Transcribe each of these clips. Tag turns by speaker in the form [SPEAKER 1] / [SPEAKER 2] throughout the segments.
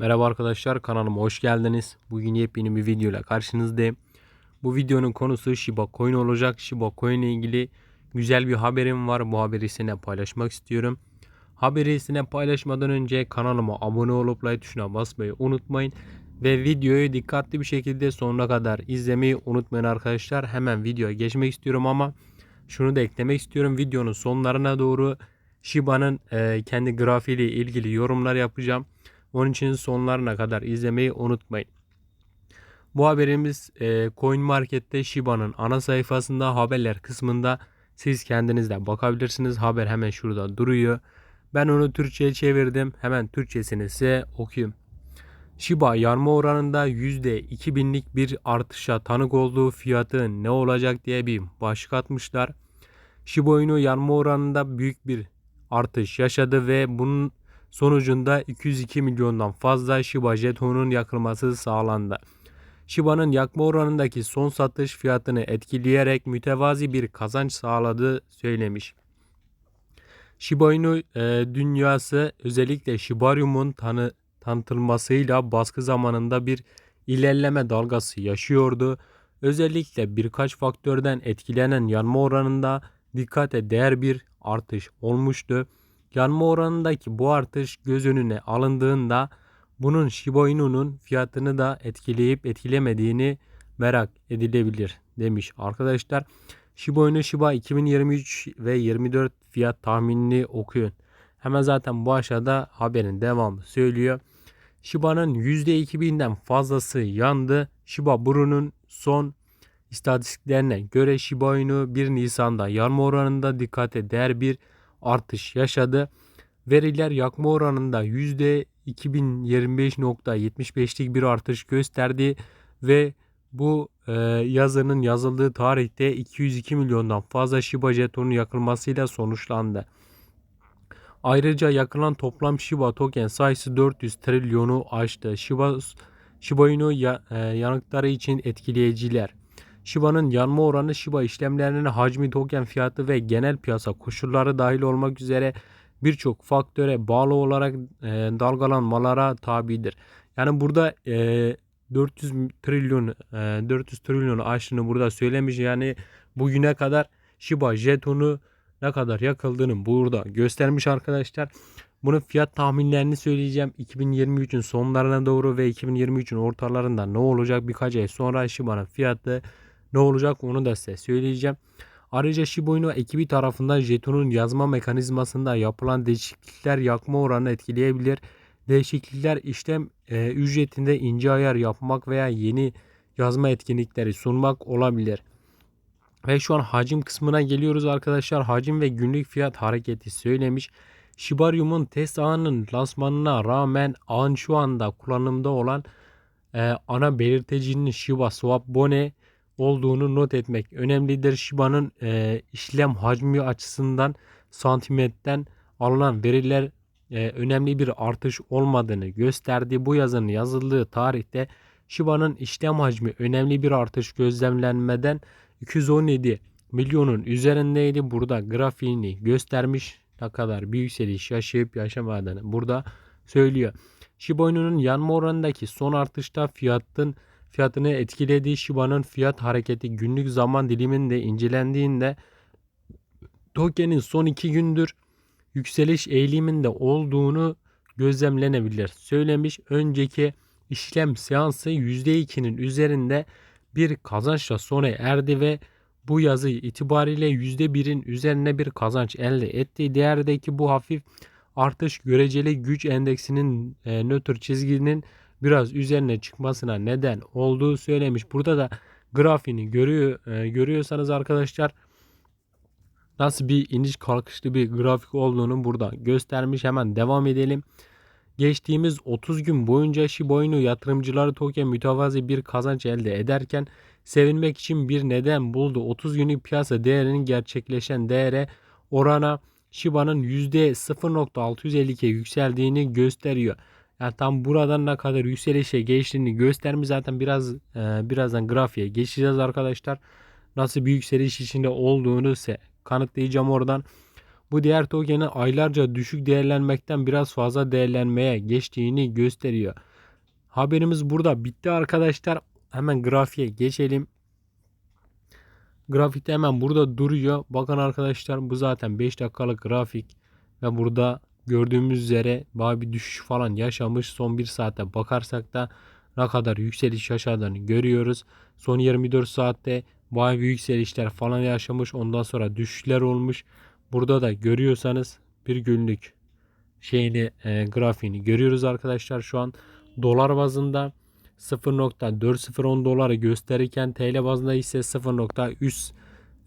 [SPEAKER 1] Merhaba arkadaşlar kanalıma hoş geldiniz. Bugün yepyeni bir video ile karşınızdayım. Bu videonun konusu Shiba Coin olacak. Shiba Coin ile ilgili güzel bir haberim var. Bu haberi sizinle paylaşmak istiyorum. Haberi sizinle paylaşmadan önce kanalıma abone olup like tuşuna basmayı unutmayın. Ve videoyu dikkatli bir şekilde sonuna kadar izlemeyi unutmayın arkadaşlar. Hemen videoya geçmek istiyorum ama şunu da eklemek istiyorum. Videonun sonlarına doğru Shiba'nın kendi grafiğiyle ilgili yorumlar yapacağım. Onun için sonlarına kadar izlemeyi unutmayın. Bu haberimiz e, Coin Market'te Shiba'nın ana sayfasında haberler kısmında siz kendiniz de bakabilirsiniz. Haber hemen şurada duruyor. Ben onu Türkçe'ye çevirdim. Hemen Türkçesini size okuyayım. Shiba yarma oranında %2000'lik bir artışa tanık olduğu fiyatı ne olacak diye bir başlık atmışlar. Shiba Inu yarma oranında büyük bir artış yaşadı ve bunun sonucunda 202 milyondan fazla Shiba jetonun yakılması sağlandı. Shiba'nın yakma oranındaki son satış fiyatını etkileyerek mütevazi bir kazanç sağladığı söylemiş. Shiba Inu e, dünyası özellikle Shibarium'un tanı, tanıtılmasıyla baskı zamanında bir ilerleme dalgası yaşıyordu. Özellikle birkaç faktörden etkilenen yanma oranında dikkate değer bir artış olmuştu. Yanma oranındaki bu artış göz önüne alındığında bunun Shiba Inu'nun fiyatını da etkileyip etkilemediğini merak edilebilir demiş arkadaşlar. Shiba Inu Shiba 2023 ve 24 fiyat tahminini okuyun. Hemen zaten bu aşağıda haberin devamı söylüyor. Shiba'nın %2000'den fazlası yandı. Shiba Bru'nun son istatistiklerine göre Shiba Inu 1 Nisan'da yanma oranında dikkate değer bir artış yaşadı. Veriler yakma oranında %2025.75'lik bir artış gösterdi ve bu e, yazının yazıldığı tarihte 202 milyondan fazla Shiba jetonu yakılmasıyla sonuçlandı. Ayrıca yakılan toplam Shiba token sayısı 400 trilyonu aştı. Shiba, Shiba Inu ya, e, yanıkları için etkileyiciler. Shiba'nın yanma oranı Shiba işlemlerinin hacmi, token fiyatı ve genel piyasa koşulları dahil olmak üzere birçok faktöre bağlı olarak e, dalgalanmalara tabidir. Yani burada e, 400 trilyon e, 400 trilyonu aştığını burada söylemiş. Yani bugüne kadar Shiba jetonu ne kadar yakıldığını burada göstermiş arkadaşlar. Bunun fiyat tahminlerini söyleyeceğim. 2023'ün sonlarına doğru ve 2023'ün ortalarında ne olacak birkaç ay sonra Shiba'nın fiyatı ne olacak onu da size söyleyeceğim. Ayrıca Shiba ekibi tarafından jetonun yazma mekanizmasında yapılan değişiklikler yakma oranını etkileyebilir. Değişiklikler işlem e, ücretinde ince ayar yapmak veya yeni yazma etkinlikleri sunmak olabilir. Ve şu an hacim kısmına geliyoruz arkadaşlar. Hacim ve günlük fiyat hareketi söylemiş. Shibarium'un test ağının lansmanına rağmen ağın şu anda kullanımda olan e, ana belirtecinin Shiba Swap Bone olduğunu not etmek önemlidir. Shiba'nın e, işlem hacmi açısından santimetreden alınan veriler e, önemli bir artış olmadığını gösterdi. Bu yazının yazıldığı tarihte Shiba'nın işlem hacmi önemli bir artış gözlemlenmeden 217 milyonun üzerindeydi. Burada grafiğini göstermiş ne kadar bir yükseliş yaşayıp yaşamadığını burada söylüyor. Shiba Inu'nun yanma oranındaki son artışta fiyatın fiyatını etkilediği Shiba'nın fiyat hareketi günlük zaman diliminde incelendiğinde tokenin son iki gündür yükseliş eğiliminde olduğunu gözlemlenebilir. Söylemiş önceki işlem seansı %2'nin üzerinde bir kazançla sona erdi ve bu yazı itibariyle %1'in üzerine bir kazanç elde etti. Değerdeki bu hafif artış göreceli güç endeksinin e, nötr çizginin biraz üzerine çıkmasına neden olduğu söylemiş. Burada da grafiğini görüyor e, görüyorsanız arkadaşlar nasıl bir iniş kalkışlı bir grafik olduğunu burada göstermiş. Hemen devam edelim. Geçtiğimiz 30 gün boyunca Shiba Inu yatırımcıları token mütevazi bir kazanç elde ederken sevinmek için bir neden buldu. 30 günlük piyasa değerinin gerçekleşen değere orana Shiba'nın %0.652'ye yükseldiğini gösteriyor. Yani tam buradan ne kadar yükselişe geçtiğini göstermiş zaten biraz e, birazdan grafiğe geçeceğiz arkadaşlar. Nasıl bir yükseliş içinde olduğunu ise kanıtlayacağım oradan. Bu diğer tokenin aylarca düşük değerlenmekten biraz fazla değerlenmeye geçtiğini gösteriyor. Haberimiz burada bitti arkadaşlar. Hemen grafiğe geçelim. Grafikte hemen burada duruyor. Bakın arkadaşlar bu zaten 5 dakikalık grafik. Ve burada gördüğümüz üzere bayağı bir düşüş falan yaşamış. Son 1 saate bakarsak da ne kadar yükseliş yaşadığını görüyoruz. Son 24 saatte bayağı bir yükselişler falan yaşamış. Ondan sonra düşüşler olmuş. Burada da görüyorsanız bir günlük şeyini e, grafiğini görüyoruz arkadaşlar. Şu an dolar bazında 0.4010 doları gösterirken TL bazında ise 0.3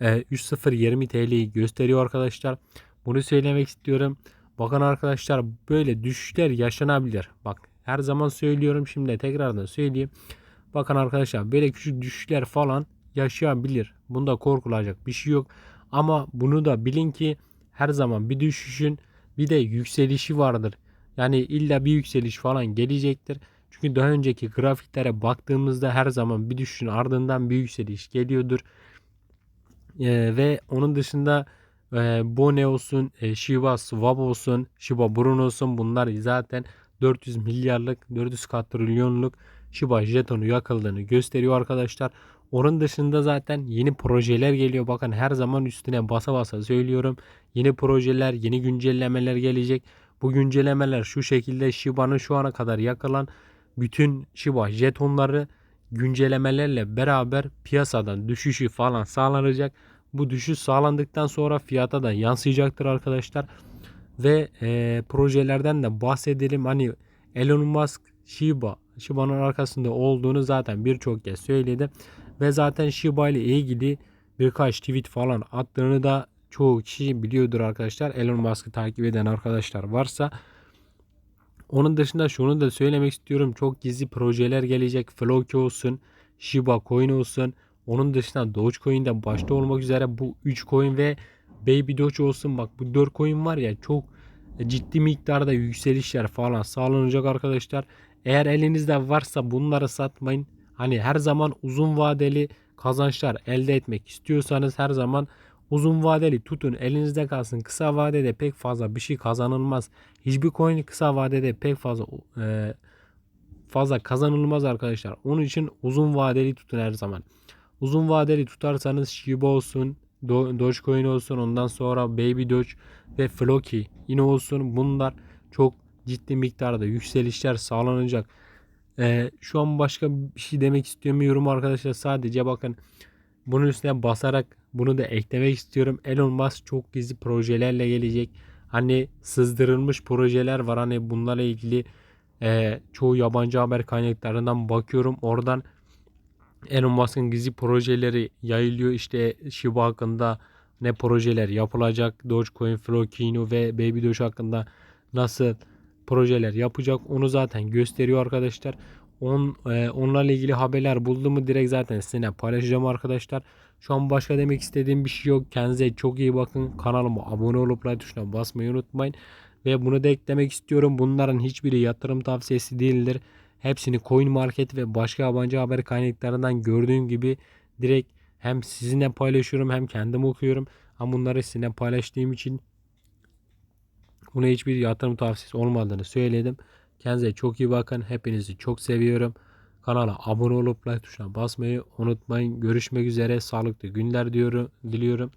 [SPEAKER 1] e, 3020 TL'yi gösteriyor arkadaşlar. Bunu söylemek istiyorum. Bakın arkadaşlar böyle düşüşler yaşanabilir. Bak her zaman söylüyorum şimdi tekrardan söyleyeyim. Bakın arkadaşlar böyle küçük düşüşler falan yaşayabilir. Bunda korkulacak bir şey yok. Ama bunu da bilin ki her zaman bir düşüşün bir de yükselişi vardır. Yani illa bir yükseliş falan gelecektir. Çünkü daha önceki grafiklere baktığımızda her zaman bir düşüşün ardından bir yükseliş geliyordur. Ee, ve onun dışında e, Bone olsun, e, Shiba Swap olsun, Shiba Bruno olsun bunlar zaten 400 milyarlık, 400 katrilyonluk Shiba jetonu yakıldığını gösteriyor arkadaşlar. Onun dışında zaten yeni projeler geliyor. Bakın her zaman üstüne basa basa söylüyorum. Yeni projeler, yeni güncellemeler gelecek. Bu güncellemeler şu şekilde Shiba'nın şu ana kadar yakılan bütün Shiba jetonları güncellemelerle beraber piyasadan düşüşü falan sağlanacak. Bu düşüş sağlandıktan sonra fiyata da yansıyacaktır arkadaşlar. Ve e, projelerden de bahsedelim. Hani Elon Musk Shiba, Shiba'nın arkasında olduğunu zaten birçok kez söyledi. Ve zaten Shiba ile ilgili birkaç tweet falan attığını da çoğu kişi biliyordur arkadaşlar. Elon Musk'ı takip eden arkadaşlar varsa. Onun dışında şunu da söylemek istiyorum. Çok gizli projeler gelecek. Floki olsun, Shiba Coin olsun. Onun dışında Dogecoin de başta olmak üzere bu 3 coin ve Baby Doge olsun. Bak bu 4 coin var ya çok ciddi miktarda yükselişler falan sağlanacak arkadaşlar. Eğer elinizde varsa bunları satmayın. Hani her zaman uzun vadeli kazançlar elde etmek istiyorsanız her zaman uzun vadeli tutun elinizde kalsın. Kısa vadede pek fazla bir şey kazanılmaz. Hiçbir coin kısa vadede pek fazla e, fazla kazanılmaz arkadaşlar. Onun için uzun vadeli tutun her zaman. Uzun vadeli tutarsanız Shiba olsun, Do Dogecoin olsun, ondan sonra Baby Doge ve Floki yine olsun. Bunlar çok ciddi miktarda yükselişler sağlanacak. Ee, şu an başka bir şey demek istemiyorum arkadaşlar. Sadece bakın bunun üstüne basarak bunu da eklemek istiyorum. Elon Musk çok gizli projelerle gelecek. Hani sızdırılmış projeler var. Hani bunlarla ilgili e, çoğu yabancı haber kaynaklarından bakıyorum. Oradan Elon Musk'ın gizli projeleri yayılıyor. İşte Shiba hakkında ne projeler yapılacak. Dogecoin, Flokino ve Baby Doge hakkında nasıl projeler yapacak. Onu zaten gösteriyor arkadaşlar. On, e, onlarla ilgili haberler bulduğumu direkt zaten sizinle paylaşacağım arkadaşlar. Şu an başka demek istediğim bir şey yok. Kendinize çok iyi bakın. Kanalıma abone olup like tuşuna basmayı unutmayın. Ve bunu da eklemek istiyorum. Bunların hiçbiri yatırım tavsiyesi değildir. Hepsini Coin Market ve başka yabancı haber kaynaklarından gördüğüm gibi direkt hem sizinle paylaşıyorum hem kendim okuyorum. Ama bunları sizinle paylaştığım için buna hiçbir yatırım tavsiyesi olmadığını söyledim. Kendinize çok iyi bakın. Hepinizi çok seviyorum. Kanala abone olup like tuşuna basmayı unutmayın. Görüşmek üzere. Sağlıklı günler diyorum, diliyorum.